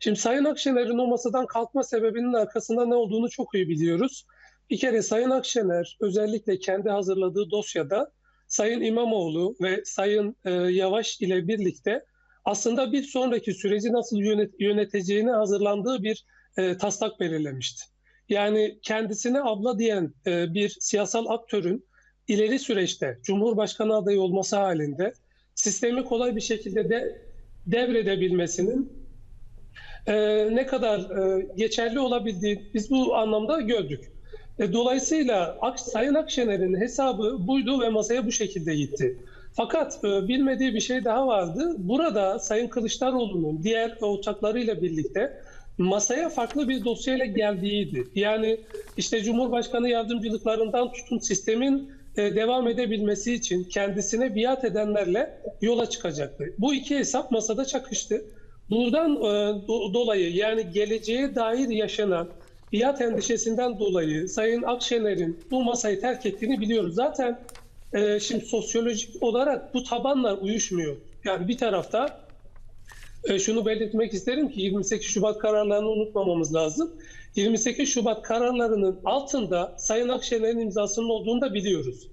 Şimdi Sayın Akşener'in o masadan kalkma sebebinin arkasında ne olduğunu çok iyi biliyoruz. Bir kere Sayın Akşener özellikle kendi hazırladığı dosyada Sayın İmamoğlu ve Sayın e, Yavaş ile birlikte aslında bir sonraki süreci nasıl yönet- yöneteceğine hazırlandığı bir e, taslak belirlemişti. Yani kendisine abla diyen e, bir siyasal aktörün ileri süreçte Cumhurbaşkanı adayı olması halinde sistemi kolay bir şekilde de devredebilmesinin e, ne kadar e, geçerli olabildiği biz bu anlamda gördük. E, dolayısıyla Ak- Sayın Akşener'in hesabı buydu ve masaya bu şekilde gitti. Fakat e, bilmediği bir şey daha vardı. Burada Sayın Kılıçdaroğlu'nun diğer ortaklarıyla birlikte masaya farklı bir dosyayla geldiğiydi. Yani işte Cumhurbaşkanı yardımcılıklarından tutun sistemin e, devam edebilmesi için kendisine biat edenlerle yola çıkacaktı. Bu iki hesap masada çakıştı. Buradan e, do- dolayı yani geleceğe dair yaşanan biat endişesinden dolayı Sayın Akşener'in bu masayı terk ettiğini biliyoruz. Zaten e, şimdi sosyolojik olarak bu tabanlar uyuşmuyor. Yani bir tarafta e, şunu belirtmek isterim ki 28 Şubat kararlarını unutmamamız lazım. 28 Şubat kararlarının altında Sayın Akşener'in imzasının olduğunu da biliyoruz.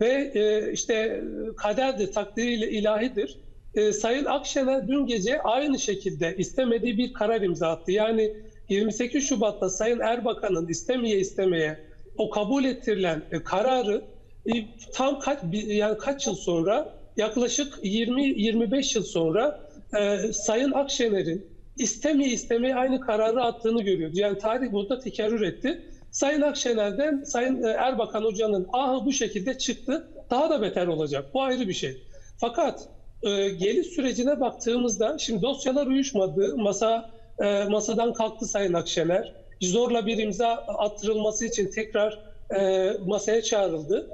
Ve e, işte e, kaderdir, takdiriyle ilahidir. E, Sayın Akşener dün gece aynı şekilde istemediği bir karar imza attı. Yani 28 Şubat'ta Sayın Erbakan'ın istemeye istemeye o kabul ettirilen e, kararı e, tam kaç yani kaç yıl sonra yaklaşık 20-25 yıl sonra e, Sayın Akşener'in istemeye istemeye aynı kararı attığını görüyoruz. Yani tarih burada tekerrür etti. Sayın Akşener'den Sayın e, Erbakan Hoca'nın ahı bu şekilde çıktı. Daha da beter olacak. Bu ayrı bir şey. Fakat e, geliş sürecine baktığımızda şimdi dosyalar uyuşmadı. Masa e, masadan kalktı Sayın Akşener. Zorla bir imza attırılması için tekrar e, masaya çağrıldı.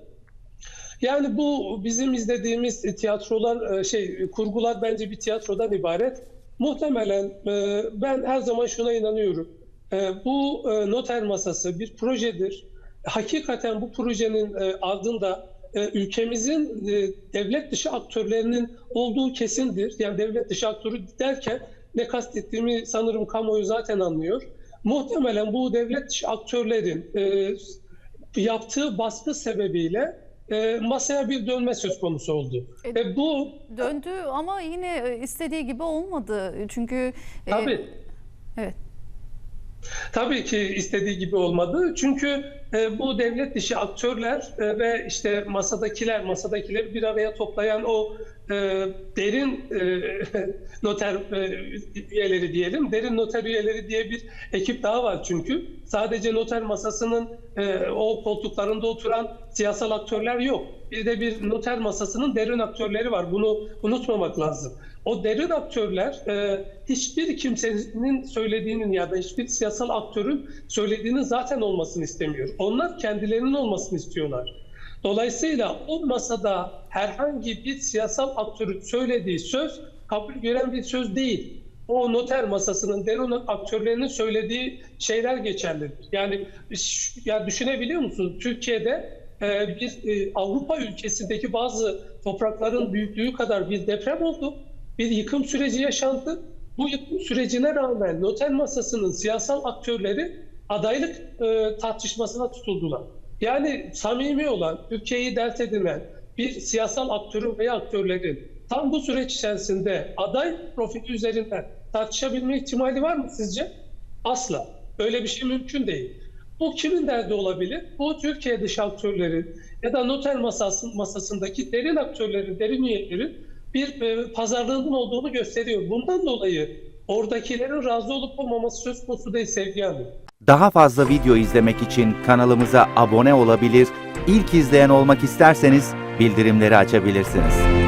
Yani bu bizim izlediğimiz tiyatrolar e, şey kurgular bence bir tiyatrodan ibaret. Muhtemelen e, ben her zaman şuna inanıyorum. E, Bu noter masası bir projedir. Hakikaten bu projenin ardında ülkemizin e, devlet dışı aktörlerinin olduğu kesindir. Yani devlet dışı aktörü derken ne kastettiğimi sanırım kamuoyu zaten anlıyor. Muhtemelen bu devlet dışı aktörlerin e, yaptığı baskı sebebiyle e, masaya bir dönme söz konusu oldu. E, Ve bu Döndü ama yine e, istediği gibi olmadı. Çünkü e, tabii evet. Tabii ki istediği gibi olmadı. Çünkü e, bu devlet dışı aktörler e, ve işte masadakiler, masadakileri bir araya toplayan o e, derin e, noter e, üyeleri diyelim. Derin noter üyeleri diye bir ekip daha var çünkü. Sadece noter masasının e, o koltuklarında oturan siyasal aktörler yok. Bir de bir noter masasının derin aktörleri var. Bunu unutmamak lazım. O derin aktörler e, hiçbir kimsenin söylediğinin ya da hiçbir siyasal aktörün söylediğinin zaten olmasını istemiyor. Onlar kendilerinin olmasını istiyorlar. Dolayısıyla o masada herhangi bir siyasal aktörün söylediği söz kabul gören bir söz değil. O noter masasının derin aktörlerinin söylediği şeyler geçerlidir. Yani ya düşünebiliyor musun? Türkiye'de bir e, Avrupa ülkesindeki bazı toprakların büyüklüğü kadar bir deprem oldu. Bir yıkım süreci yaşandı. Bu yıkım sürecine rağmen noter masasının siyasal aktörleri adaylık e, tartışmasına tutuldular. Yani samimi olan, Türkiye'yi dert edinen bir siyasal aktörün veya aktörlerin tam bu süreç içerisinde aday profili üzerinden tartışabilme ihtimali var mı sizce? Asla. Öyle bir şey mümkün değil. Bu kimin derdi olabilir? Bu Türkiye dışı aktörlerin ya da noter masası, masasındaki derin aktörlerin, derin üyelerin bir e, pazarlığının olduğunu gösteriyor. Bundan dolayı oradakilerin razı olup olmaması söz konusu değil Sevgi Hanım. Daha fazla video izlemek için kanalımıza abone olabilir, ilk izleyen olmak isterseniz bildirimleri açabilirsiniz.